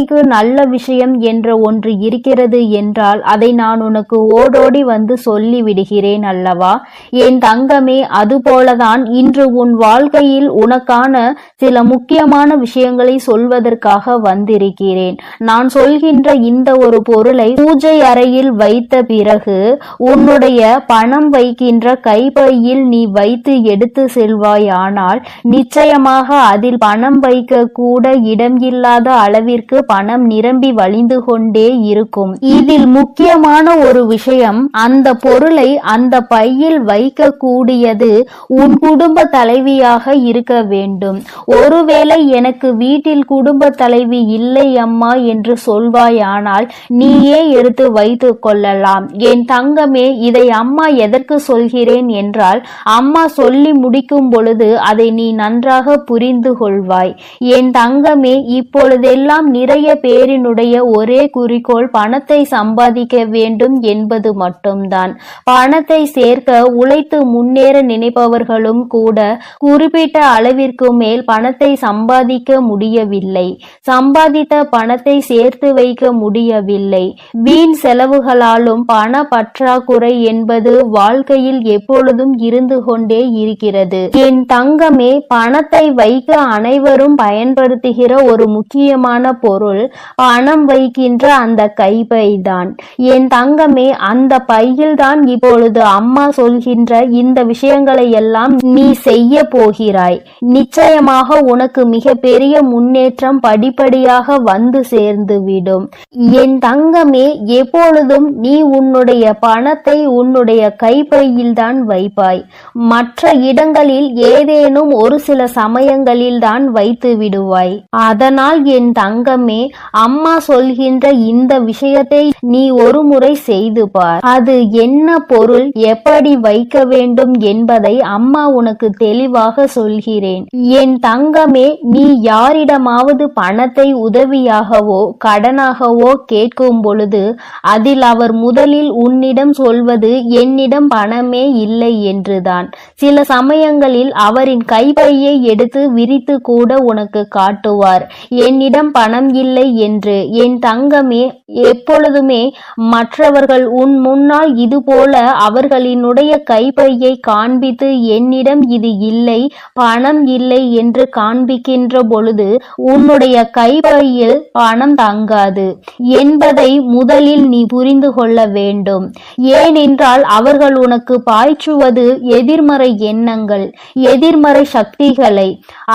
இன்னைக்கு நல்ல விஷயம் என்ற ஒன்று இருக்கிறது என்றால் அதை நான் உனக்கு ஓடோடி வந்து சொல்லி விடுகிறேன் அல்லவா? என் தங்கமே அதுபோலதான் இன்று உன் வாழ்க்கையில் உனக்கான சில முக்கியமான விஷயங்களை சொல்வதற்காக வந்திருக்கிறேன். நான் சொல்கின்ற இந்த ஒரு பொருளை பூஜை அறையில் வைத்த பிறகு உன்னுடைய பணம் வைக்கின்ற கைப்பையில் நீ வைத்து எடுத்து செல்வாயானால் நிச்சயமாக அதில் பணம் வைக்க கூட இடம் இல்லாத அளவிற்கு பணம் நிரம்பி வழிந்து கொண்டே இருக்கும். இதில் முக்கியமான ஒரு விஷயம் அந்த பொருளை அந்த பையில் வைக்க கூடியது உன் குடும்ப தலைவியாக இருக்க வேண்டும். ஒருவேளை எனக்கு வீட்டில் குடும்ப தலைவி இல்லை அம்மா என்று சொல்வாயானால் நீயே எடுத்து வைத்து கொள்ளலாம். என் தங்கமே இதை அம்மா எதற்கு சொல்கிறேன் என்றால் அம்மா சொல்லி முடிக்கும் பொழுது அதை நீ நன்றாக புரிந்து கொள்வாய். என் தங்கமே இப்பொழுதெல்லாம் நிறை நிறைய பேரினுடைய ஒரே குறிக்கோள் பணத்தை சம்பாதிக்க வேண்டும் என்பது மட்டும்தான். பணத்தை சேர்க்க உழைத்து முன்னேற நினைப்பவர்களும் கூட குறிப்பிட்ட அளவிற்கு மேல் பணத்தை சம்பாதிக்க முடியவில்லை. சம்பாதித்த பணத்தை சேர்த்து வைக்க முடியவில்லை. வீண் செலவுகளாலும் பண பற்றாக்குறை என்பது வாழ்க்கையில் எப்பொழுதும் இருந்து கொண்டே இருக்கிறது. என் தங்கமே பணத்தை வைக்க அனைவரும் பயன்படுத்துகிற ஒரு முக்கியமான பொருள். பொருள் பணம் வைக்கின்ற அந்த கைப்பைதான். என் தங்கமே அந்த பையில்தான் இப்பொழுது அம்மா சொல்கின்ற இந்த விஷயங்களை எல்லாம் நீ செய்ய போகிறாய். நிச்சயமாக உனக்கு மிக பெரிய முன்னேற்றம் படிப்படியாக வந்து சேர்ந்து விடும் என் தங்கமே எப்பொழுதும் நீ உன்னுடைய பணத்தை உன்னுடைய கைப்பையில்தான் வைப்பாய். மற்ற இடங்களில் ஏதேனும் ஒரு சில சமயங்களில்தான் வைத்து விடுவாய் அதனால் என் தங்கமே மட்டுமே அம்மா சொல்கின்ற இந்த விஷயத்தை நீ ஒரு முறை செய்து பார். அது என்ன பொருள் எப்படி வைக்க வேண்டும் என்பதை அம்மா உனக்கு தெளிவாக சொல்கிறேன். என் தங்கமே நீ யாரிடமாவது பணத்தை உதவியாகவோ கடனாகவோ கேட்கும் பொழுது அதில் அவர் முதலில் உன்னிடம் சொல்வது என்னிடம் பணமே இல்லை என்றுதான். சில சமயங்களில் அவரின் கைப்பையை எடுத்து விரித்து கூட உனக்கு காட்டுவார். என்னிடம் பணம் இல்லை என்று. என் தங்கமே எப்பொழுதுமே மற்றவர்கள் உன் முன்னால் இதுபோல அவர்களினுடைய கைப்பையை காண்பித்து என்னிடம் இது இல்லை பணம் இல்லை என்று காண்பிக்கின்ற பொழுது உன்னுடைய கைப்பையில் பணம் தங்காது. என்பதை முதலில் நீ புரிந்து கொள்ள வேண்டும். ஏனென்றால் அவர்கள் உனக்கு பாய்ச்சுவது எதிர்மறை எண்ணங்கள் எதிர்மறை சக்திகளை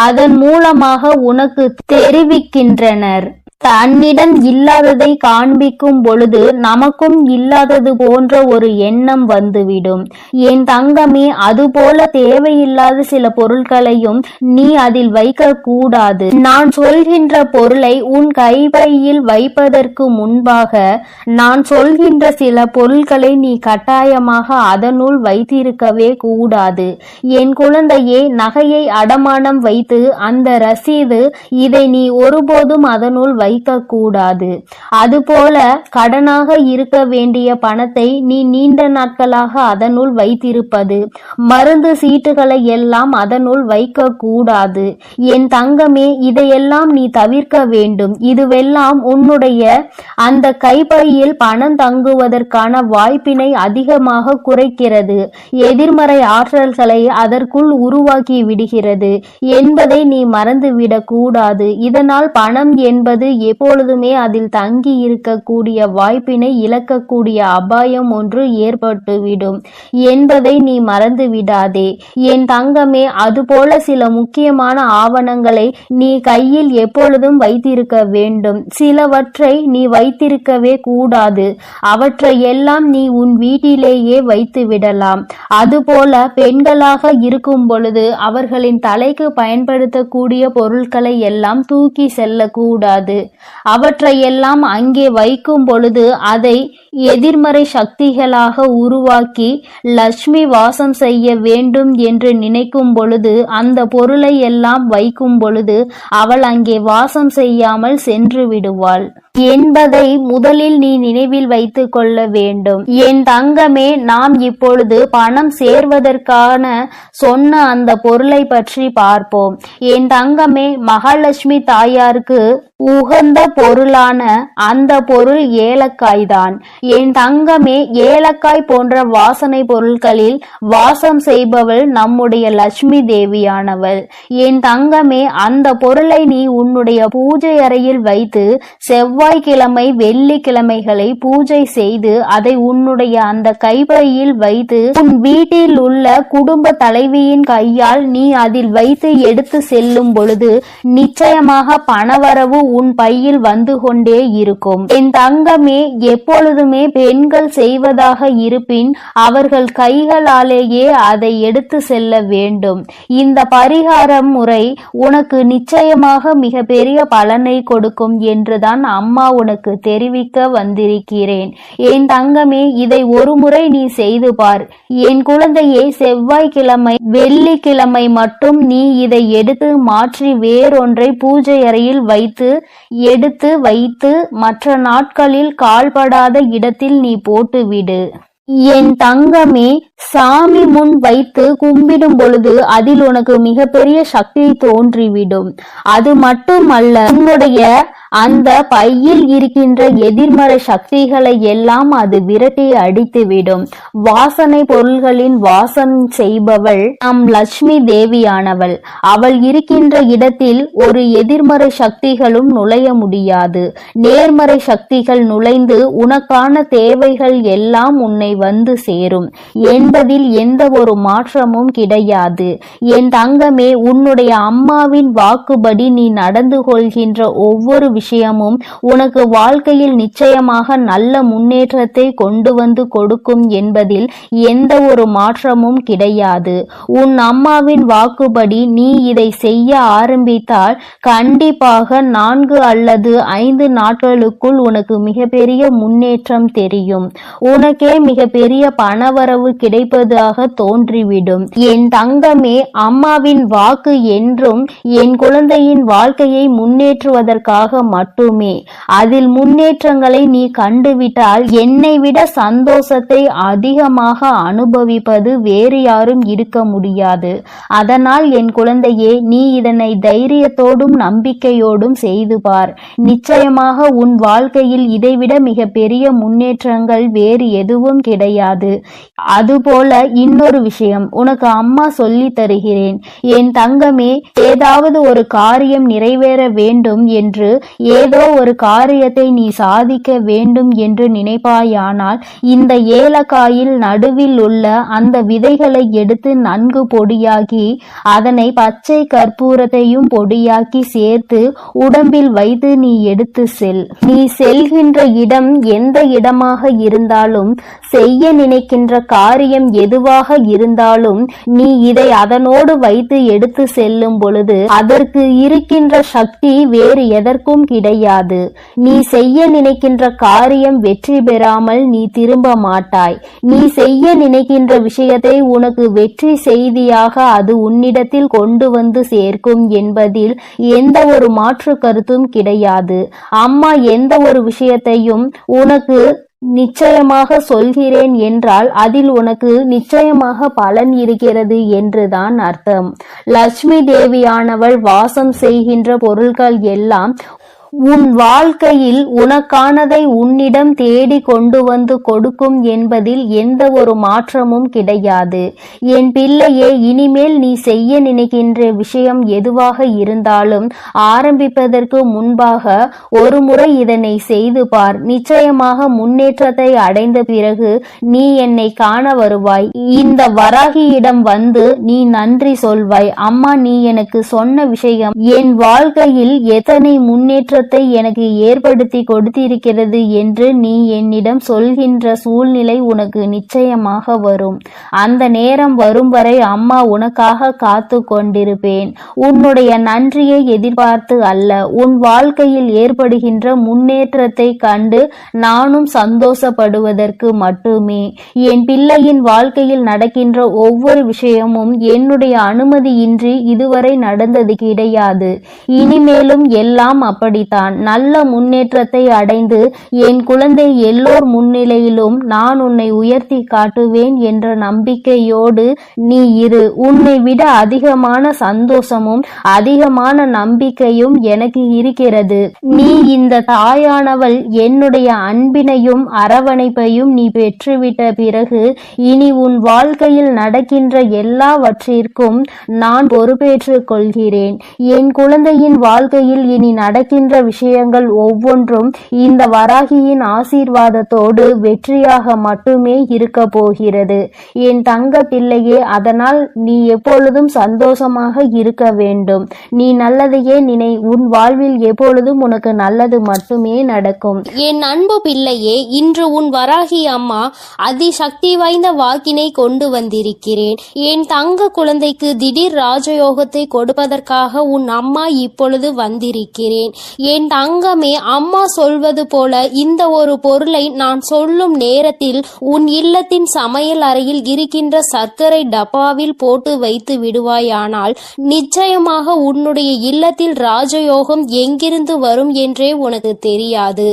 அதன் மூலமாக உனக்கு தெரிவிக்கின்றனர். தன்னிடம் இல்லாததை காண்பிக்கும் பொழுது நமக்கும் இல்லாதது போன்ற ஒரு எண்ணம் வந்துவிடும். என் தங்கமே அதுபோல தேவையில்லாத சில பொருட்களையும் நீ அதில் வைக்க கூடாது நான் சொல்கின்ற பொருளை உன் கைப்பையில் வைப்பதற்கு முன்பாக நான் சொல்கின்ற சில பொருட்களை நீ கட்டாயமாக அதனுள் வைத்திருக்கவே கூடாது. என் குழந்தையே நகையை அடமானம் வைத்து அந்த ரசீது இதை நீ ஒருபோதும் அதனுள் வைக்கக்கூடாது. அதுபோல கடனாக இருக்க வேண்டிய பணத்தை நீ நீண்ட நாட்களாக அதனுள் வைத்திருப்பது. மருந்து சீட்டுகளை எல்லாம் அதனுள் வைக்க கூடாது என் தங்கமே இதையெல்லாம் நீ தவிர்க்க வேண்டும். இதுவெல்லாம் உன்னுடைய அந்த கைப்பையில் பணம் தங்குவதற்கான வாய்ப்பினை அதிகமாக குறைக்கிறது. எதிர்மறை ஆற்றல்களை அதற்குள் உருவாக்கி விடுகிறது. என்பதை நீ மறந்துவிடக் கூடாது இதனால் பணம் என்பது எப்பொழுதுமே அதில் தங்கி இருக்கக்கூடிய வாய்ப்பினை இழக்கக்கூடிய அபாயம் ஒன்று ஏற்பட்டுவிடும். என்பதை நீ மறந்து விடாதே என் தங்கமே அதுபோல சில முக்கியமான ஆவணங்களை நீ கையில் எப்பொழுதும் வைத்திருக்க வேண்டும். சிலவற்றை நீ வைத்திருக்கவே கூடாது. அவற்றை எல்லாம் நீ உன் வீட்டிலேயே வைத்து விடலாம். அதுபோல பெண்களாக இருக்கும் பொழுது அவர்களின் தலைக்கு பயன்படுத்தக்கூடிய பொருட்களை எல்லாம் தூக்கி செல்லக்கூடாது. அவற்றையெல்லாம் அங்கே வைக்கும் பொழுது அதை எதிர்மறை சக்திகளாக உருவாக்கி லட்சுமி வாசம் செய்ய வேண்டும் என்று நினைக்கும் பொழுது அந்த பொருளை எல்லாம் வைக்கும் பொழுது அவள் அங்கே வாசம் செய்யாமல் சென்று விடுவாள். என்பதை முதலில் நீ நினைவில் வைத்துக் கொள்ள வேண்டும். என் தங்கமே நாம் இப்பொழுது பணம் சேர்வதற்கான சொன்ன அந்த பொருளை பற்றி பார்ப்போம். என் தங்கமே மகாலட்சுமி தாயாருக்கு உகந்த பொருளான அந்த பொருள் ஏலக்காய் தான் என் தங்கமே ஏலக்காய் போன்ற வாசனை பொருட்களில் வாசம் செய்பவள் நம்முடைய லட்சுமி தேவியானவள். என் தங்கமே அந்த பொருளை நீ உன்னுடைய பூஜை அறையில் வைத்து செவ்வாய்க்கிழமை வெள்ளிக்கிழமைகளை பூஜை செய்து அதை உன்னுடைய அந்த கைப்பையில் வைத்து உன் வீட்டில் உள்ள குடும்ப தலைவியின் கையால் நீ அதில் வைத்து எடுத்து செல்லும் பொழுது நிச்சயமாக பணவரவு உன் பையில் வந்து கொண்டே இருக்கும். என் தங்கமே எப்பொழுதுமே பெண்கள் செய்வதாக இருப்பின் அவர்கள் கைகளாலேயே அதை எடுத்து செல்ல வேண்டும். இந்த பரிகாரம் முறை உனக்கு நிச்சயமாக மிக பெரிய பலனை கொடுக்கும் என்றுதான் அம்மா உனக்கு தெரிவிக்க வந்திருக்கிறேன். என் தங்கமே இதை ஒரு முறை நீ செய்து பார். என் குழந்தையை செவ்வாய்க்கிழமை வெள்ளிக்கிழமை மட்டும் நீ இதை எடுத்து மாற்றி வேறொன்றை பூஜை அறையில் வைத்து எடுத்து வைத்து மற்ற நாட்களில் கால்படாத இடத்தில் நீ போட்டுவிடு. என் தங்கமே சாமி முன் வைத்து கும்பிடும் பொழுது அதில் உனக்கு மிகப்பெரிய சக்தி தோன்றிவிடும். அது மட்டுமல்ல உன்னுடைய அந்த பையில் இருக்கின்ற எதிர்மறை சக்திகளை எல்லாம் அது விரட்டி அடித்துவிடும். வாசனை பொருள்களின் வாசம் செய்பவள் நம் லட்சுமி தேவியானவள். அவள் இருக்கின்ற இடத்தில் ஒரு எதிர்மறை சக்திகளும் நுழைய முடியாது. நேர்மறை சக்திகள் நுழைந்து உனக்கான தேவைகள் எல்லாம் உன்னை வந்து சேரும். என்பதில் எந்த ஒரு மாற்றமும் கிடையாது. என் தங்கமே உன்னுடைய அம்மாவின் வாக்குபடி நீ நடந்து கொள்கின்ற ஒவ்வொரு விஷயம் விஷயமும் உனக்கு வாழ்க்கையில் நிச்சயமாக நல்ல முன்னேற்றத்தை கொண்டு வந்து கொடுக்கும் என்பதில் எந்த ஒரு மாற்றமும் கிடையாது. உன் அம்மாவின் வாக்குப்படி நீ இதை செய்ய ஆரம்பித்தால் கண்டிப்பாக நான்கு அல்லது ஐந்து நாட்களுக்குள் உனக்கு மிகப்பெரிய முன்னேற்றம் தெரியும். உனக்கே மிகப்பெரிய பணவரவு கிடைப்பதாக தோன்றிவிடும். என் தங்கமே அம்மாவின் வாக்கு என்றும் என் குழந்தையின் வாழ்க்கையை முன்னேற்றுவதற்காக மட்டுமே. அதில் முன்னேற்றங்களை நீ கண்டுவிட்டால் என்னை விட சந்தோஷத்தை அதிகமாக அனுபவிப்பது வேறு யாரும் இருக்க முடியாது. அதனால் என் குழந்தையே நீ இதனை தைரியத்தோடும் நம்பிக்கையோடும் செய்து பார். நிச்சயமாக உன் வாழ்க்கையில் இதைவிட மிக பெரிய முன்னேற்றங்கள் வேறு எதுவும் கிடையாது. அதுபோல இன்னொரு விஷயம் உனக்கு அம்மா சொல்லி தருகிறேன். என் தங்கமே ஏதாவது ஒரு காரியம் நிறைவேற வேண்டும் என்று ஏதோ ஒரு காரியத்தை நீ சாதிக்க வேண்டும் என்று நினைப்பாயானால் இந்த ஏலக்காயில் நடுவில் உள்ள அந்த விதைகளை எடுத்து நன்கு பொடியாக்கி அதனை பச்சை கற்பூரத்தையும் பொடியாக்கி சேர்த்து உடம்பில் வைத்து நீ எடுத்து செல். நீ செல்கின்ற இடம் எந்த இடமாக இருந்தாலும் செய்ய நினைக்கின்ற காரியம் எதுவாக இருந்தாலும் நீ இதை அதனோடு வைத்து எடுத்து செல்லும் பொழுது அதற்கு இருக்கின்ற சக்தி வேறு எதற்கும் கிடையாது. நீ செய்ய நினைக்கின்ற காரியம் வெற்றி பெறாமல் நீ திரும்ப மாட்டாய். நீ செய்ய நினைக்கின்ற விஷயத்தை உனக்கு வெற்றி செய்தியாக அது உன்னிடத்தில் கொண்டு வந்து சேர்க்கும் என்பதில் எந்த ஒரு மாற்று கருத்தும் கிடையாது. அம்மா எந்த ஒரு விஷயத்தையும் உனக்கு நிச்சயமாக சொல்கிறேன் என்றால் அதில் உனக்கு நிச்சயமாக பலன் இருக்கிறது என்றுதான் அர்த்தம். லட்சுமி தேவியானவள் வாசம் செய்கின்ற பொருட்கள் எல்லாம் உன் வாழ்க்கையில் உனக்கானதை உன்னிடம் தேடி கொண்டு வந்து கொடுக்கும் என்பதில் எந்த ஒரு மாற்றமும் கிடையாது. என் பிள்ளையே இனிமேல் நீ செய்ய நினைக்கின்ற விஷயம் எதுவாக இருந்தாலும் ஆரம்பிப்பதற்கு முன்பாக ஒரு முறை இதனை செய்து பார். நிச்சயமாக முன்னேற்றத்தை அடைந்த பிறகு நீ என்னை காண வருவாய். இந்த வராகியிடம் வந்து நீ நன்றி சொல்வாய். அம்மா நீ எனக்கு சொன்ன விஷயம் என் வாழ்க்கையில் எத்தனை முன்னேற்ற துன்பத்தை எனக்கு ஏற்படுத்தி கொடுத்திருக்கிறது என்று நீ என்னிடம் சொல்கின்ற சூழ்நிலை உனக்கு நிச்சயமாக வரும். அந்த நேரம் வரும் வரை அம்மா உனக்காக காத்து கொண்டிருப்பேன். உன்னுடைய நன்றியை எதிர்பார்த்து அல்ல. உன் வாழ்க்கையில் ஏற்படுகின்ற முன்னேற்றத்தை கண்டு நானும் சந்தோஷப்படுவதற்கு மட்டுமே. என் பிள்ளையின் வாழ்க்கையில் நடக்கின்ற ஒவ்வொரு விஷயமும் என்னுடைய அனுமதியின்றி இதுவரை நடந்தது கிடையாது. இனிமேலும் எல்லாம் அப்படித்தான். நல்ல முன்னேற்றத்தை அடைந்து என் குழந்தை எல்லோர் முன்னிலையிலும் நான் உன்னை உயர்த்தி காட்டுவேன் என்ற நம்பிக்கையோடு நீ இரு. உன்னை விட அதிகமான சந்தோஷமும் அதிகமான நம்பிக்கையும் எனக்கு இருக்கிறது. நீ இந்த தாயானவள் என்னுடைய அன்பினையும் அரவணைப்பையும் நீ பெற்றுவிட்ட பிறகு இனி உன் வாழ்க்கையில் நடக்கின்ற எல்லாவற்றிற்கும் நான் பொறுப்பேற்றுக் கொள்கிறேன். என் குழந்தையின் வாழ்க்கையில் இனி நடக்கின்ற விஷயங்கள் ஒவ்வொன்றும் இந்த வராகியின் ஆசீர்வாதத்தோடு வெற்றியாக மட்டுமே இருக்க போகிறது. என் தங்க பிள்ளையே அதனால் நீ எப்பொழுதும் சந்தோஷமாக இருக்க வேண்டும். நீ நல்லதையே நினை உன் வாழ்வில் எப்பொழுதும் உனக்கு நல்லது மட்டுமே நடக்கும். என் அன்பு பிள்ளையே இன்று உன் வராகி அம்மா அதிசக்தி வாய்ந்த வாக்கினை கொண்டு வந்திருக்கிறேன். என் தங்க குழந்தைக்கு திடீர் ராஜயோகத்தை கொடுப்பதற்காக உன் அம்மா இப்பொழுது வந்திருக்கிறேன். என் தங்கமே அம்மா சொல்வது போல இந்த ஒரு பொருளை நான் சொல்லும் நேரத்தில் உன் இல்லத்தின் சமையல் அறையில் இருக்கின்ற சர்க்கரை டப்பாவில் போட்டு வைத்து விடுவாயானால் நிச்சயமாக உன்னுடைய இல்லத்தில் ராஜயோகம் எங்கிருந்து வரும் என்றே உனக்கு தெரியாது.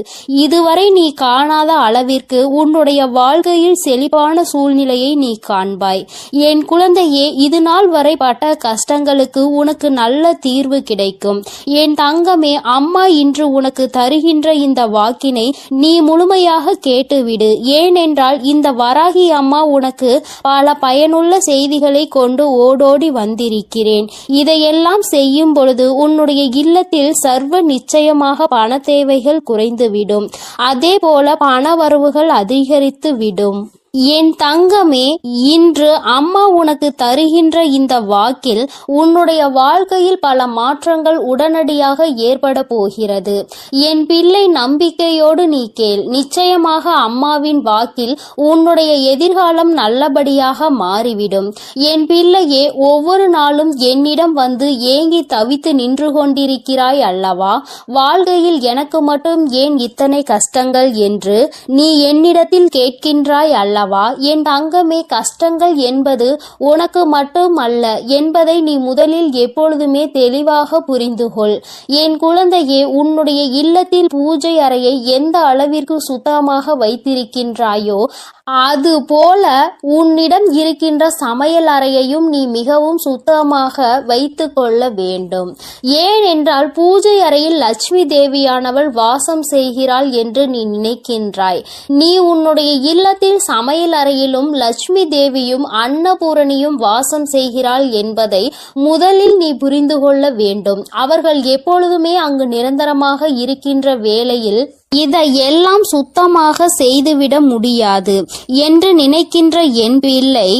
இதுவரை நீ காணாத அளவிற்கு உன்னுடைய வாழ்க்கையில் செழிப்பான சூழ்நிலையை நீ காண்பாய். என் குழந்தையே இது நாள் வரை பட்ட கஷ்டங்களுக்கு உனக்கு நல்ல தீர்வு கிடைக்கும். என் தங்கமே அம்மா இன்று உனக்கு தருகின்ற இந்த வாக்கினை நீ முழுமையாக கேட்டுவிடு. ஏனென்றால் இந்த வராகி அம்மா உனக்கு பல பயனுள்ள செய்திகளை கொண்டு ஓடோடி வந்திருக்கிறேன். இதையெல்லாம் செய்யும் பொழுது உன்னுடைய இல்லத்தில் சர்வ நிச்சயமாக பண தேவைகள் குறைந்துவிடும். அதே போல பண வரவுகள் அதிகரித்து விடும் என் தங்கமே இன்று அம்மா உனக்கு தருகின்ற இந்த வாக்கில் உன்னுடைய வாழ்க்கையில் பல மாற்றங்கள் உடனடியாக ஏற்பட போகிறது. என் பிள்ளை நம்பிக்கையோடு நீ கேள். நிச்சயமாக அம்மாவின் வாக்கில் உன்னுடைய எதிர்காலம் நல்லபடியாக மாறிவிடும். என் பிள்ளையே ஒவ்வொரு நாளும் என்னிடம் வந்து ஏங்கி தவித்து நின்று கொண்டிருக்கிறாய் அல்லவா? வாழ்க்கையில் எனக்கு மட்டும் ஏன் இத்தனை கஷ்டங்கள் என்று நீ என்னிடத்தில் கேட்கின்றாய் அல்லவா? என் தங்கமே கஷ்டங்கள் என்பது உனக்கு மட்டும் அல்ல என்பதை நீ முதலில் எப்பொழுதுமே தெளிவாக புரிந்துகொள். என் குழந்தையே உன்னுடைய இல்லத்தில் பூஜை அறையை எந்த அளவிற்கு சுத்தமாக வைத்திருக்கின்றாயோ அது போல உன்னிடம் இருக்கின்ற சமையல் அறையையும் நீ மிகவும் சுத்தமாக வைத்து கொள்ள வேண்டும். ஏனென்றால் பூஜை அறையில் லட்சுமி தேவியானவள் வாசம் செய்கிறாள் என்று நீ நினைக்கின்றாய். நீ உன்னுடைய இல்லத்தில் சமையல் அறையிலும் லட்சுமி தேவியும் அன்னபூரணியும் வாசம் செய்கிறாள் என்பதை முதலில் நீ புரிந்து கொள்ள வேண்டும். அவர்கள் எப்பொழுதுமே அங்கு நிரந்தரமாக இருக்கின்ற வேளையில் இதையெல்லாம் சுத்தமாக செய்துவிட முடியாது என்று நினைக்கின்ற என் பிள்ளை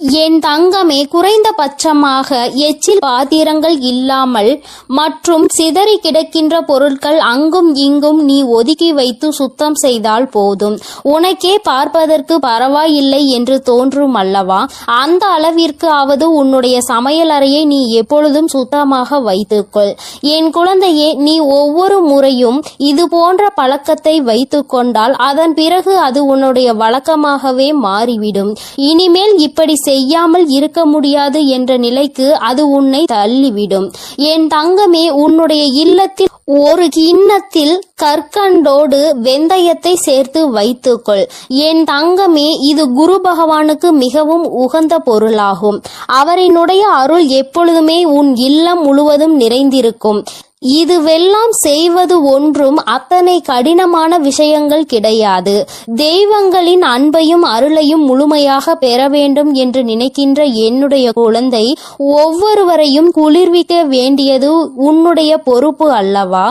என் தங்கமே குறைந்தபட்சமாக எச்சில் பாத்திரங்கள் இல்லாமல் மற்றும் சிதறி கிடக்கின்ற பொருட்கள் அங்கும் இங்கும் நீ ஒதுக்கி வைத்து சுத்தம் செய்தால் போதும். உனக்கே பார்ப்பதற்கு பரவாயில்லை என்று தோன்றும் அல்லவா? அந்த அளவிற்கு ஆவது உன்னுடைய சமையல் அறையை நீ எப்பொழுதும் சுத்தமாக வைத்துக்கொள். என் குழந்தையே நீ ஒவ்வொரு முறையும் இது போன்ற பழக்கத்தை வைத்துக் கொண்டால் அதன் பிறகு அது உன்னுடைய வழக்கமாகவே மாறிவிடும். இனிமேல் இப்படி செய்யாமல் இருக்க முடியாது என்ற நிலைக்கு அது உன்னை தள்ளிவிடும். என் தங்கமே உன்னுடைய இல்லத்தில் ஒரு கிண்ணத்தில் கற்கண்டோடு வெந்தயத்தை சேர்த்து வைத்துக்கொள். என் தங்கமே இது குரு பகவானுக்கு மிகவும் உகந்த பொருளாகும். அவரினுடைய அருள் எப்பொழுதுமே உன் இல்லம் முழுவதும் நிறைந்திருக்கும். இதுவெல்லாம் செய்வது ஒன்றும் அத்தனை கடினமான விஷயங்கள் கிடையாது. தெய்வங்களின் அன்பையும் அருளையும் முழுமையாக பெற வேண்டும் என்று நினைக்கின்ற என்னுடைய குழந்தை ஒவ்வொருவரையும் குளிர்விக்க வேண்டியது உன்னுடைய பொறுப்பு அல்லவா?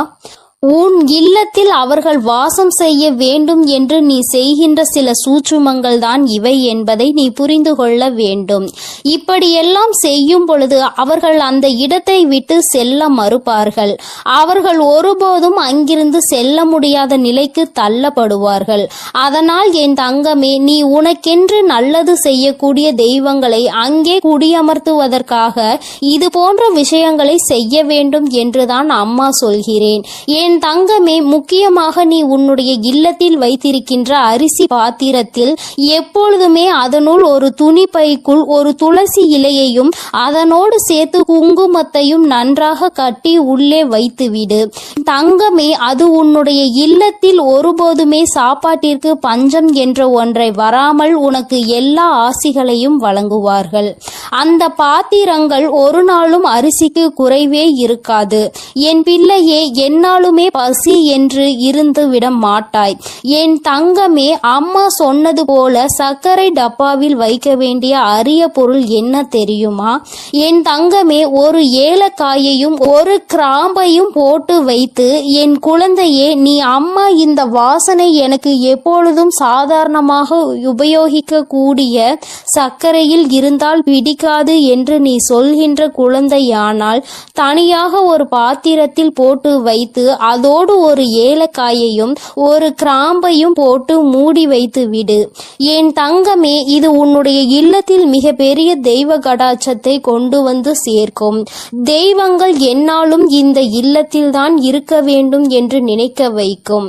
உன் இல்லத்தில் அவர்கள் வாசம் செய்ய வேண்டும் என்று நீ செய்கின்ற சில சூட்சுமங்கள் தான் இவை என்பதை நீ புரிந்து கொள்ள வேண்டும். இப்படியெல்லாம் செய்யும் பொழுது அவர்கள் அந்த இடத்தை விட்டு செல்ல மறுப்பார்கள். அவர்கள் ஒருபோதும் அங்கிருந்து செல்ல முடியாத நிலைக்கு தள்ளப்படுவார்கள். அதனால் என் தங்கமே நீ உனக்கென்று நல்லது செய்யக்கூடிய தெய்வங்களை அங்கே குடியமர்த்துவதற்காக இது போன்ற விஷயங்களை செய்ய வேண்டும் என்றுதான் அம்மா சொல்கிறேன். என் தங்கமே முக்கியமாக நீ உன்னுடைய இல்லத்தில் வைத்திருக்கின்ற அரிசி பாத்திரத்தில் எப்பொழுதுமே அதனுள் ஒரு துணி பைக்குள் ஒரு துளசி இலையையும் அதனோடு சேர்த்து குங்குமத்தையும் நன்றாக கட்டி உள்ளே வைத்துவிடு. தங்கமே அது உன்னுடைய இல்லத்தில் ஒருபோதுமே சாப்பாட்டிற்கு பஞ்சம் என்ற ஒன்றை வராமல் உனக்கு எல்லா ஆசிகளையும் வழங்குவார்கள். அந்த பாத்திரங்கள் ஒரு நாளும் அரிசிக்கு குறைவே இருக்காது. என் பிள்ளையே என்னாலுமே பசி என்று இருந்து விட மாட்டாய் என் தங்கமே அம்மா சொன்னது போல சர்க்கரை டப்பாவில் வைக்க வேண்டிய அரிய பொருள் என்ன தெரியுமா? என் தங்கமே ஒரு ஏலக்காயையும் ஒரு கிராம்பையும் போட்டு வைத்து என் குழந்தையே நீ அம்மா இந்த வாசனை எனக்கு எப்பொழுதும் சாதாரணமாக உபயோகிக்க கூடிய சர்க்கரையில் இருந்தால் பிடிக்காது என்று நீ சொல்கின்ற குழந்தையானால் தனியாக ஒரு பாத்திரத்தில் போட்டு வைத்து அதோடு ஒரு ஏலக்காயையும் ஒரு கிராம்பையும் போட்டு மூடி வைத்து விடு. என் தங்கமே இது உன்னுடைய இல்லத்தில் மிகப்பெரிய தெய்வ கடாட்சத்தை கொண்டு வந்து சேர்க்கும். தெய்வங்கள் என்னாலும் இந்த இல்லத்தில்தான் இருக்க வேண்டும் என்று நினைக்க வைக்கும்.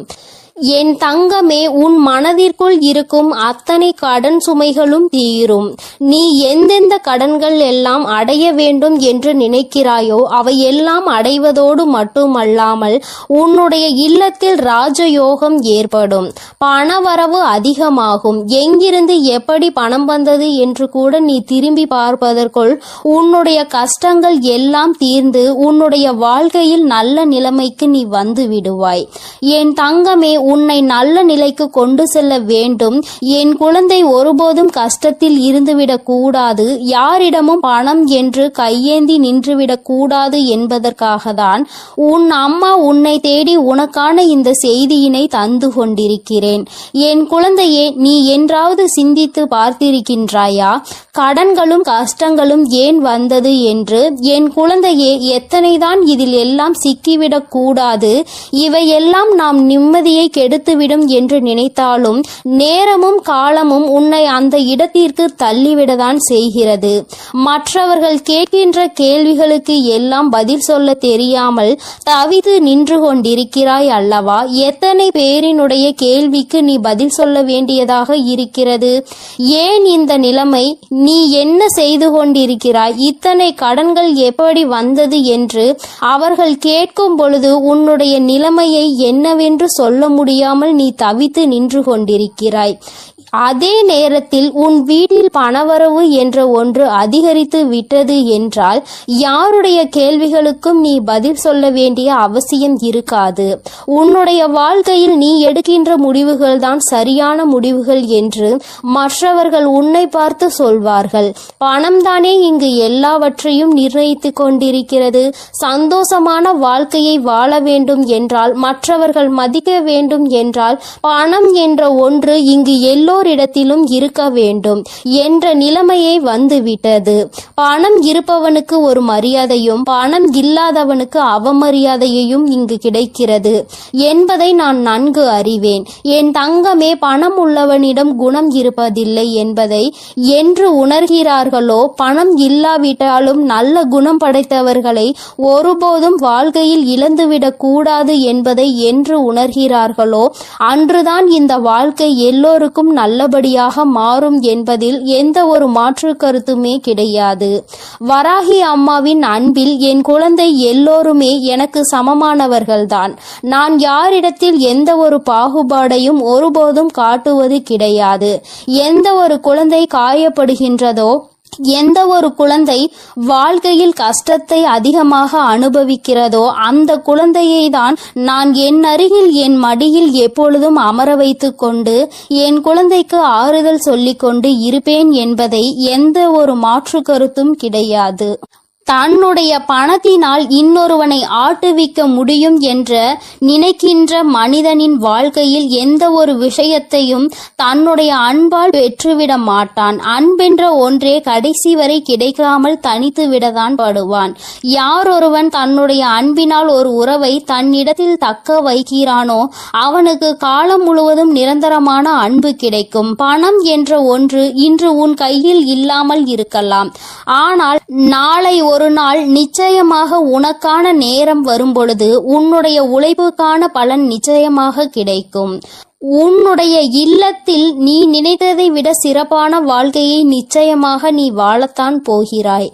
என் தங்கமே உன் மனதிற்குள் இருக்கும் அத்தனை கடன் சுமைகளும் தீரும். நீ எந்தெந்த கடன்கள் எல்லாம் அடைய வேண்டும் என்று நினைக்கிறாயோ அவை எல்லாம் அடைவதோடு மட்டுமல்லாமல் உன்னுடைய இல்லத்தில் ராஜயோகம் ஏற்படும். பணவரவு அதிகமாகும். எங்கிருந்து எப்படி பணம் வந்தது என்று கூட நீ திரும்பி பார்ப்பதற்குள் உன்னுடைய கஷ்டங்கள் எல்லாம் தீர்ந்து உன்னுடைய வாழ்க்கையில் நல்ல நிலைமைக்கு நீ வந்து விடுவாய். என் தங்கமே உன்னை நல்ல நிலைக்கு கொண்டு செல்ல வேண்டும். என் குழந்தை ஒருபோதும் கஷ்டத்தில் இருந்துவிடக் கூடாது. யாரிடமும் பணம் என்று கையேந்தி நின்றுவிடக் கூடாது என்பதற்காக தான் உன் அம்மா உன்னை தேடி உனக்கான இந்த செய்தியினை தந்து கொண்டிருக்கிறேன். என் குழந்தையே நீ என்றாவது சிந்தித்து பார்த்திருக்கின்றாயா? கடன்களும் கஷ்டங்களும் ஏன் வந்தது என்று? என் குழந்தையே எத்தனைதான் இதில் எல்லாம் சிக்கிவிடக் கூடாது? இவையெல்லாம் நாம் நிம்மதியை கெடுத்துவிடும் என்று நினைத்தாலும் நேரமும் காலமும் உன்னை அந்த இடத்திற்கு தள்ளிவிடதான் செய்கிறது. மற்றவர்கள் கேட்கின்ற கேள்விகளுக்கு எல்லாம் பதில் சொல்ல தெரியாமல் தவித்து நின்று கொண்டிருக்கிறாய் அல்லவா? எத்தனை பேரினுடைய கேள்விக்கு நீ பதில் சொல்ல வேண்டியதாக இருக்கிறது? ஏன் இந்த நிலைமை? நீ என்ன செய்து கொண்டிருக்கிறாய்? இத்தனை கடன்கள் எப்படி வந்தது என்று அவர்கள் கேட்கும் பொழுது உன்னுடைய நிலைமையை என்னவென்று சொல்ல முடியும்? முடியாமல் நீ தவித்து நின்று கொண்டிருக்கிறாய். அதே நேரத்தில் உன் வீட்டில் பணவரவு என்ற ஒன்று அதிகரித்து விட்டது என்றால் யாருடைய கேள்விகளுக்கும் நீ பதில் சொல்ல வேண்டிய அவசியம் இருக்காது. உன்னுடைய வாழ்க்கையில் நீ எடுக்கின்ற முடிவுகள் தான் சரியான முடிவுகள் என்று மற்றவர்கள் உன்னை பார்த்து சொல்வார்கள். பணம் தானே இங்கு எல்லாவற்றையும் நிர்ணயித்து கொண்டிருக்கிறது. சந்தோஷமான வாழ்க்கையை வாழ வேண்டும் என்றால் மற்றவர்கள் மதிக்க வேண்டும் என்றால் பணம் என்ற ஒன்று இங்கு எல்லோ எல்லோரிடத்திலும் இருக்க வேண்டும் என்ற நிலைமையை வந்துவிட்டது. பணம் இருப்பவனுக்கு ஒரு மரியாதையும் பணம் இல்லாதவனுக்கு அவமரியாதையையும் இங்கு கிடைக்கிறது. என்பதை நான் நன்கு அறிவேன். என் தங்கமே பணம் உள்ளவனிடம் குணம் இருப்பதில்லை என்பதை என்று உணர்கிறார்களோ பணம் இல்லாவிட்டாலும் நல்ல குணம் படைத்தவர்களை ஒருபோதும் வாழ்க்கையில் இழந்துவிடக் கூடாது என்பதை என்று உணர்கிறார்களோ அன்றுதான் இந்த வாழ்க்கை எல்லோருக்கும் நல்ல நல்லபடியாக மாறும் என்பதில் எந்த ஒரு மாற்று கருத்துமே கிடையாது. வராகி அம்மாவின் அன்பில் என் குழந்தை எல்லோருமே எனக்கு சமமானவர்கள்தான். நான் யாரிடத்தில் எந்த ஒரு பாகுபாடையும் ஒருபோதும் காட்டுவது கிடையாது. எந்த ஒரு குழந்தை காயப்படுகின்றதோ எந்த ஒரு குழந்தை வாழ்க்கையில் கஷ்டத்தை அதிகமாக அனுபவிக்கிறதோ அந்த குழந்தையை தான் நான் என் அருகில் என் மடியில் எப்பொழுதும் அமர வைத்துக் கொண்டு என் குழந்தைக்கு ஆறுதல் சொல்லிக் கொண்டு இருப்பேன் என்பதை எந்த ஒரு மாற்று கருத்தும் கிடையாது. தன்னுடைய பணத்தினால் இன்னொருவனை ஆட்டுவிக்க முடியும் என்ற நினைக்கின்ற மனிதனின் வாழ்க்கையில் எந்த ஒரு விஷயத்தையும் தன்னுடைய அன்பால் பெற்றுவிட மாட்டான். அன்பென்ற ஒன்றே கடைசி வரை கிடைக்காமல் தனித்து விடதான் படுவான். யாரொருவன் தன்னுடைய அன்பினால் ஒரு உறவை தன்னிடத்தில் தக்க வைக்கிறானோ அவனுக்கு காலம் முழுவதும் நிரந்தரமான அன்பு கிடைக்கும். பணம் என்ற ஒன்று இன்று உன் கையில் இல்லாமல் இருக்கலாம். ஆனால் நாளை ஒரு நாள் நிச்சயமாக உனக்கான நேரம் வரும்பொழுது உன்னுடைய உழைப்புக்கான பலன் நிச்சயமாக கிடைக்கும். உன்னுடைய இல்லத்தில் நீ நினைத்ததை விட சிறப்பான வாழ்க்கையை நிச்சயமாக நீ வாழத்தான் போகிறாய்.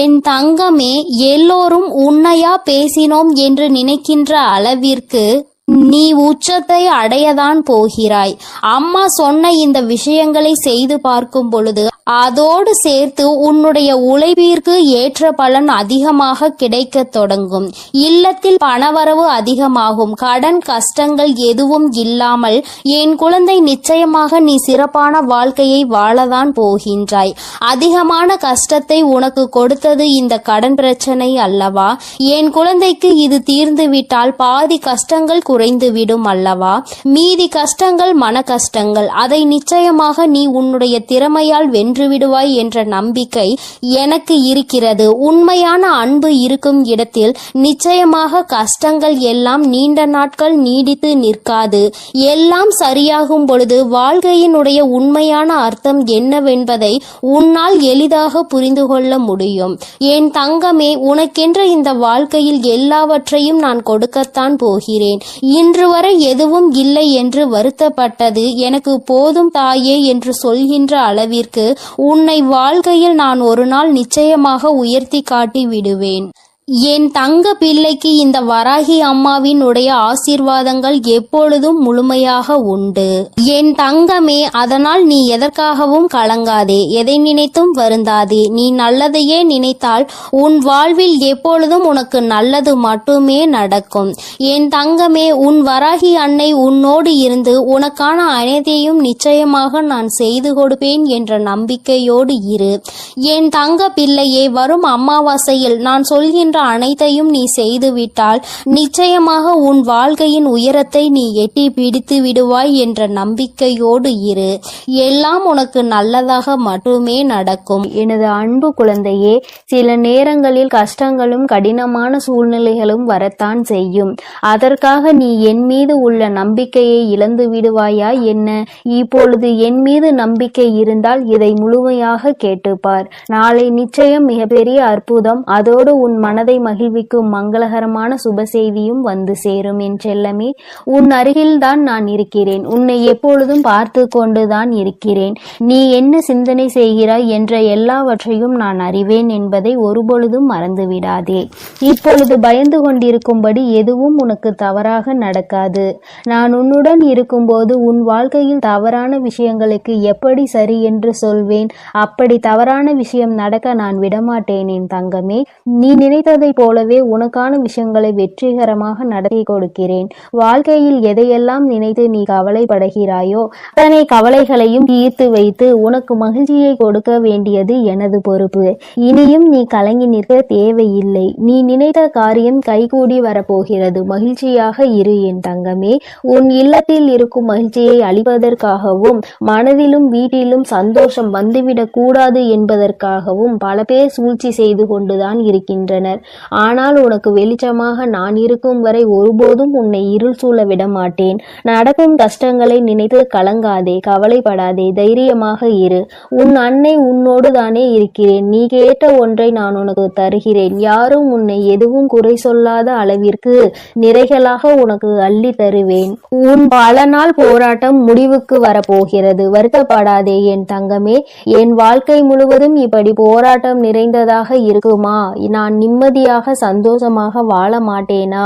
என் தங்கமே எல்லோரும் உன்னையா பேசினோம் என்று நினைக்கின்ற அளவிற்கு நீ உச்சத்தை அடையதான் போகிறாய். அம்மா சொன்ன இந்த விஷயங்களை செய்து பார்க்கும் பொழுது அதோடு சேர்த்து உன்னுடைய உழைப்பிற்கு ஏற்ற பலன் அதிகமாக கிடைக்க தொடங்கும். இல்லத்தில் பணவரவு அதிகமாகும். கடன் கஷ்டங்கள் எதுவும் இல்லாமல் என் குழந்தை நிச்சயமாக நீ சிறப்பான வாழ்க்கையை வாழதான் போகின்றாய். அதிகமான கஷ்டத்தை உனக்கு கொடுத்தது இந்த கடன் பிரச்சனை அல்லவா? என் குழந்தைக்கு இது தீர்ந்துவிட்டால் பாதி கஷ்டங்கள் குறைந்துவிடும் அல்லவா? மீதி கஷ்டங்கள் மன கஷ்டங்கள். அதை நிச்சயமாக நீ உன்னுடைய திறமையால் வென்று விடுவாய் என்ற நம்பிக்கை எனக்கு இருக்கிறது. உண்மையான அன்பு இருக்கும் இடத்தில் நிச்சயமாக கஷ்டங்கள் எல்லாம் நீண்ட நாட்கள் நீடித்து நிற்காது. எல்லாம் சரியாகும் பொழுது வாழ்க்கையினுடைய உண்மையான அர்த்தம் என்னவென்பதை உன்னால் எளிதாக புரிந்து கொள்ள முடியும். என் தங்கமே உனக்கென்ற இந்த வாழ்க்கையில் எல்லாவற்றையும் நான் கொடுக்கத்தான் போகிறேன். இன்று வரை எதுவும் இல்லை என்று வருத்தப்பட்டது. எனக்கு போதும் தாயே என்று சொல்கின்ற அளவிற்கு உன்னை வாழ்க்கையில் நான் ஒரு நாள் நிச்சயமாக உயர்த்தி காட்டி விடுவேன் என் தங்க பிள்ளைக்கு இந்த வராகி அம்மாவின் உடைய ஆசீர்வாதங்கள் எப்பொழுதும் முழுமையாக உண்டு. என் தங்கமே அதனால் நீ எதற்காகவும் கலங்காதே. எதை நினைத்தும் வருந்தாதே. நீ நல்லதையே நினைத்தால் உன் வாழ்வில் எப்பொழுதும் உனக்கு நல்லது மட்டுமே நடக்கும். என் தங்கமே உன் வராகி அன்னை உன்னோடு இருந்து உனக்கான அனைத்தையும் நிச்சயமாக நான் செய்து கொடுப்பேன் என்ற நம்பிக்கையோடு இரு. என் தங்க பிள்ளையே வரும் அமாவாசையில் நான் சொல்கின்ற அனைத்தையும் நீ செய்துவிட்டால் நிச்சயமாக உன் வாழ்க்கையின் உயரத்தை நீ எட்டி பிடித்து விடுவாய் என்ற நம்பிக்கையோடு இரு. எல்லாம் உனக்கு நல்லதாக மட்டுமே நடக்கும். எனது அன்பு குழந்தையே சில நேரங்களில் கஷ்டங்களும் கடினமான சூழ்நிலைகளும் வரத்தான் செய்யும். அதற்காக நீ என் மீது உள்ள நம்பிக்கையை இழந்து விடுவாயா என்ன? இப்பொழுது என் மீது நம்பிக்கை இருந்தால் இதை முழுமையாக கேட்டுப்பார். நாளை நிச்சயம் மிகப்பெரிய அற்புதம். அதோடு உன் மனதை மகிழ்விக்கும் மங்களகரமான சுப செய்தியும் வந்து சேரும் என் செல்லமே. உன் அருகில்தான் நான் இருக்கிறேன். உன்னை எப்பொழுதும் பார்த்து கொண்டுதான் இருக்கிறேன். நீ என்ன சிந்தனை செய்கிறாய் என்ற எல்லாவற்றையும் நான் அறிவேன் என்பதை ஒருபொழுதும் மறந்துவிடாதே. இப்பொழுது பயந்து கொண்டிருக்கும்படி எதுவும் உனக்கு தவறாக நடக்காது. நான் உன்னுடன் இருக்கும்போது உன் வாழ்க்கையில் தவறான விஷயங்களுக்கு எப்படி சரி என்று சொல்வேன்? அப்படி தவறான விஷயம் நடக்க நான் விடமாட்டேன் என் தங்கமே. நீ நினைத்த நினைத்ததைப் போலவே உனக்கான விஷயங்களை வெற்றிகரமாக நடத்தி கொடுக்கிறேன். வாழ்க்கையில் எதையெல்லாம் நினைத்து நீ கவலைப்படுகிறாயோ அத்தனை கவலைகளையும் தீர்த்து வைத்து உனக்கு மகிழ்ச்சியை கொடுக்க வேண்டியது எனது பொறுப்பு. இனியும் நீ கலங்கி நிற்க தேவையில்லை. நீ நினைத்த காரியம் கைகூடி வரப்போகிறது. மகிழ்ச்சியாக இரு என் தங்கமே. உன் இல்லத்தில் இருக்கும் மகிழ்ச்சியை அளிப்பதற்காகவும் மனதிலும் வீட்டிலும் சந்தோஷம் வந்துவிடக் கூடாது என்பதற்காகவும் பல பேர் சூழ்ச்சி செய்து கொண்டுதான் இருக்கின்றனர். ஆனால் உனக்கு வெளிச்சமாக நான் இருக்கும் வரை ஒருபோதும் உன்னை இருள் சூழ விட மாட்டேன் நடக்கும் கஷ்டங்களை நினைத்து கலங்காதே கவலைப்படாதே தைரியமாக இரு. உன் அன்னை உன்னோடு தானே இருக்கிறேன். நீ கேட்ட ஒன்றை நான் உனக்கு தருகிறேன். யாரும் உன்னை எதுவும் குறை சொல்லாத அளவிற்கு நிறைகளாக உனக்கு அள்ளி தருவேன். உன் பல நாள் போராட்டம் முடிவுக்கு வரப்போகிறது. வருத்தப்படாதே என் தங்கமே. என் வாழ்க்கை முழுவதும் இப்படி போராட்டம் நிறைந்ததாக இருக்குமா? நான் நிம்மதி நிம்மதியாக சந்தோஷமாக வாழ மாட்டேனா?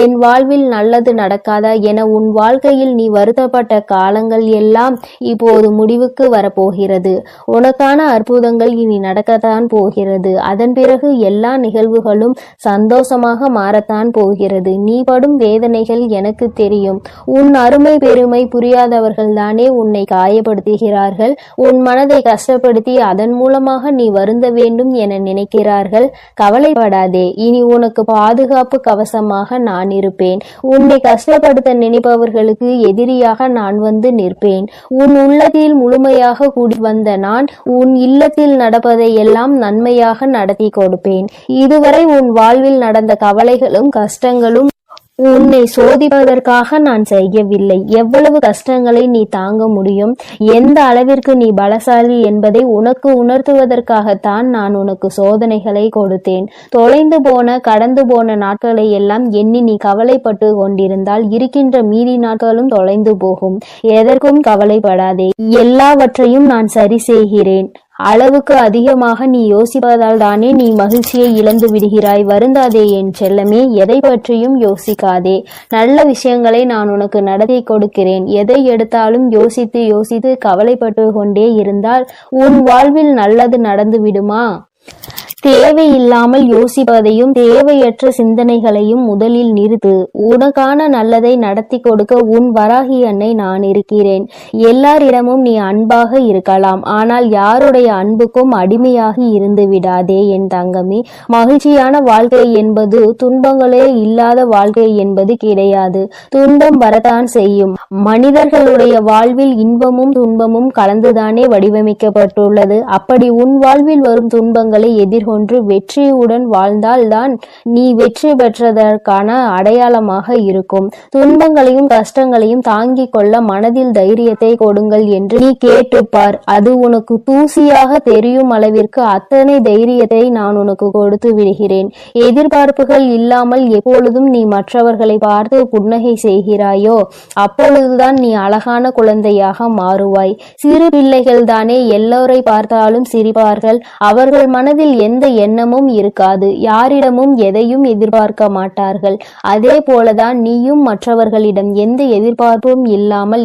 என் வாழ்வில் நல்லது நடக்காதா என உன் வாழ்க்கையில் நீ வருத்தப்பட்ட காலங்கள் எல்லாம் இப்போது முடிவுக்கு வரப்போகிறது. உனக்கான அற்புதங்கள் இனி நடக்கத்தான் போகிறது. அதன் பிறகு எல்லா நிகழ்வுகளும் சந்தோஷமாக மாறத்தான் போகிறது. நீ படும் வேதனைகள் எனக்கு தெரியும். உன் அருமை பெருமை புரியாதவர்கள் தானே உன்னை காயப்படுத்துகிறார்கள். உன் மனதை கஷ்டப்படுத்தி அதன் மூலமாக நீ வருந்த வேண்டும் என நினைக்கிறார்கள். கவலைப்படாதே. இனி உனக்கு பாதுகாப்பு கவசமாக நான் இருப்பேன். உன்னை கஷ்டப்படுத்த நினைப்பவர்களுக்கு எதிரியாக நான் வந்து நிற்பேன். உன் உள்ளத்தில் முழுமையாக கூடி வந்த நான் உன் இல்லத்தில் நடப்பதை எல்லாம் நன்மையாக நடத்தி கொடுப்பேன். இதுவரை உன் வாழ்வில் நடந்த கவலைகளும் கஷ்டங்களும் உன்னை சோதிப்பதற்காக நான் செய்யவில்லை. எவ்வளவு கஷ்டங்களை நீ தாங்க முடியும்? எந்த அளவிற்கு நீ பலசாலி என்பதை உனக்கு உணர்த்துவதற்காகத்தான் நான் உனக்கு சோதனைகளை கொடுத்தேன். தொலைந்து போன கடந்து போன நாட்களை எல்லாம் எண்ணி நீ கவலைப்பட்டு கொண்டிருந்தால் இருக்கின்ற மீதி நாட்களும் தொலைந்து போகும். எதற்கும் கவலைப்படாதே. எல்லாவற்றையும் நான் சரி செய்கிறேன். அளவுக்கு அதிகமாக நீ யோசிப்பதால் தானே நீ மகிழ்ச்சியை இழந்து விடுகிறாய். வருந்தாதே என் செல்லமே எதை பற்றியும் யோசிக்காதே. நல்ல விஷயங்களை நான் உனக்கு நடத்தி கொடுக்கிறேன். எதை எடுத்தாலும் யோசித்து யோசித்து கவலைப்பட்டு கொண்டே இருந்தால் உன் வாழ்வில் நல்லது நடந்து விடுமா தேவையில்லாமல் யோசிப்பதையும் தேவையற்ற சிந்தனைகளையும் முதலில் நிறுத்து. உனக்கான நல்லதை நடத்தி கொடுக்க உன் வராகி அன்னை நான் இருக்கிறேன். எல்லாரிடமும் நீ அன்பாக இருக்கலாம். ஆனால் யாருடைய அன்புக்கும் அடிமையாகி இருந்து விடாதே என் தங்கமே. மகிழ்ச்சியான வாழ்க்கை என்பது துன்பங்களே இல்லாத வாழ்க்கை என்பது கிடையாது. துன்பம் வரத்தான் செய்யும். மனிதர்களுடைய வாழ்வில் இன்பமும் துன்பமும் கலந்துதானே வடிவமைக்கப்பட்டுள்ளது. அப்படி உன் வாழ்வில் வரும் துன்பங்களை எதிர்கொண்டு வெற்றியுடன் வாழ்ந்தால்தான் நீ வெற்றி பெற்றதற்கான அடையாளமாக இருக்கும். துன்பங்களையும் கஷ்டங்களையும் தாங்கிக் கொள்ள மனதில் தைரியத்தை கொடுங்கள் என்று நீ கேட்டுப்பார். அது உனக்கு தூசியாக தெரியும் அளவிற்கு அத்தனை தைரியத்தை நான் உனக்கு கொடுத்து விடுகிறேன். எதிர்பார்ப்புகள் இல்லாமல் எப்பொழுதும் நீ மற்றவர்களை பார்த்து புன்னகை செய்கிறாயோ அப்பொழுதுதான் நீ அழகான குழந்தையாக மாறுவாய். சிறு பிள்ளைகள் தானே எல்லோரை பார்த்தாலும் சிரிப்பார்கள். அவர்கள் மனதில் எந்த எந்த எண்ணமும் இருக்காது. யாரிடமும் எதையும் எதிர்பார்க்க மாட்டார்கள். அதே போலதான் நீயும் மற்றவர்களிடம் எந்த எதிர்பார்ப்பும் இல்லாமல்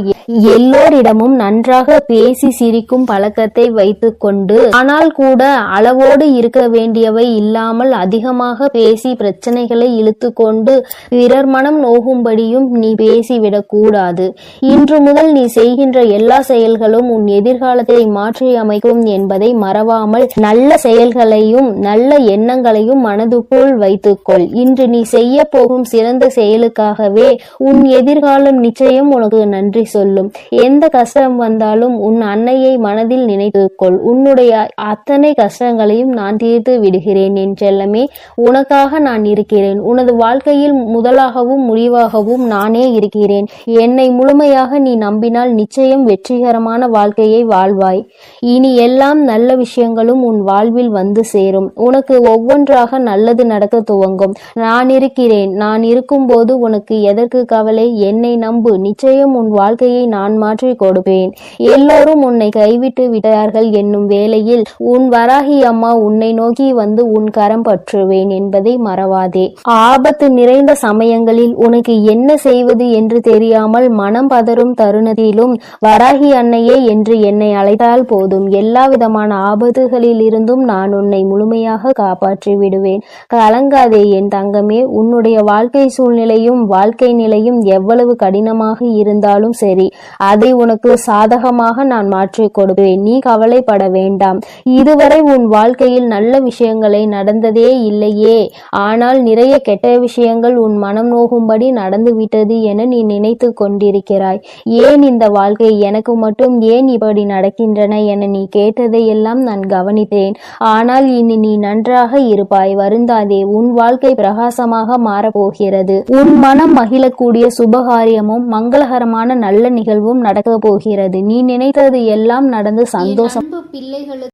எல்லோரிடமும் நன்றாக பேசி சிரிக்கும் பழக்கத்தை வைத்துக்கொண்டு ஆனால் கூட அளவோடு இருக்க வேண்டியவை இல்லாமல் அதிகமாக பேசி பிரச்சனைகளை இழுத்து கொண்டு பிறர் மனம் நோகும்படியும் நீ பேசிவிடக் கூடாது. இன்று முதல் நீ செய்கின்ற எல்லா செயல்களும் உன் எதிர்காலத்தை மாற்றி அமைக்கும் என்பதை மறவாமல் நல்ல செயல்களையும் நல்ல எண்ணங்களையும் மனதுக்குள் வைத்துக்கொள். இன்று நீ செய்ய போகும் சிறந்த செயலுக்காகவே உன் எதிர்காலம் நிச்சயம் உனக்கு நன்றி சொல்லும். எந்த கஷ்டம் வந்தாலும் உன் அன்னையை மனதில் நினைத்துக்கொள். உன்னுடைய அத்தனை கஷ்டங்களையும் நான் தீர்த்து விடுகிறேன் என் செல்லமே. உனக்காக நான் இருக்கிறேன். உனது வாழ்க்கையில் முதலாகவும் முடிவாகவும் நானே இருக்கிறேன். என்னை முழுமையாக நீ நம்பினால் நிச்சயம் வெற்றிகரமான வாழ்க்கையை வாழ்வாய். இனி எல்லாம் நல்ல விஷயங்களும் உன் வாழ்வில் வந்து சேரும். உனக்கு ஒவ்வொன்றாக நல்லது நடக்க துவங்கும். நான் இருக்கிறேன். நான் இருக்கும்போது உனக்கு எதற்கு கவலை? என்னை நம்பு. நிச்சயம் உன் வாழ்க்கையை நான் மாற்றி கொடுப்பேன். எல்லோரும் உன்னை கைவிட்டு விட்டார்கள் என்னும் வேளையில் உன் வராகி அம்மா உன்னை நோக்கி வந்து உன் கரம் பற்றுவேன் என்பதை மறவாதே. ஆபத்து நிறைந்த சமயங்களில் உனக்கு என்ன செய்வது என்று தெரியாமல் மனம் பதறும் தருணத்திலும் வராகி அன்னையே என்று என்னை அழைத்தால் போதும். எல்லா விதமான ஆபத்துகளில் இருந்தும் நான் உன்னை முழுமையாக காப்பாற்றி விடுவேன். கலங்காதே என் தங்கமே. உன்னுடைய வாழ்க்கை சூழ்நிலையும் வாழ்க்கை நிலையும் எவ்வளவு கடினமாக இருந்தாலும் சரி அதை உனக்கு சாதகமாக நான் மாற்றி கொடுப்பேன். நீ கவலைப்பட வேண்டாம். இதுவரை உன் வாழ்க்கையில் நல்ல விஷயங்களை நடந்ததே இல்லையே. ஆனால் நிறைய கெட்ட விஷயங்கள் உன் மனம் நோகும்படி நடந்துவிட்டது என நீ நினைத்து கொண்டிருக்கிறாய். ஏன் இந்த வாழ்க்கை எனக்கு மட்டும் ஏன் இப்படி நடக்கின்றன என நீ கேட்டதையெல்லாம் நான் கவனித்தேன். ஆனால் இனி நீ நன்றாக இருப்பாய். வருந்தாதே உன் வாழ்க்கை பிரகாசமாக மாறப்போகிறது. உன் மனம் மகிழக்கூடிய சுபகாரியமும் மங்களகரமான நல்ல நிகழ்வும் நடக்கப் போகிறது. நீ நினைத்தது எல்லாம் நடந்து சந்தோஷம். பிள்ளைகளுக்கு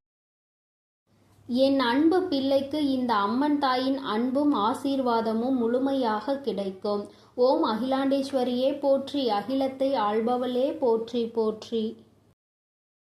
என் அன்பு பிள்ளைக்கு இந்த அம்மன் தாயின் அன்பும் ஆசீர்வாதமும் முழுமையாக கிடைக்கும். ஓம் அகிலாண்டேஸ்வரியே போற்றி. அகிலத்தை ஆள்பவளே போற்றி போற்றி.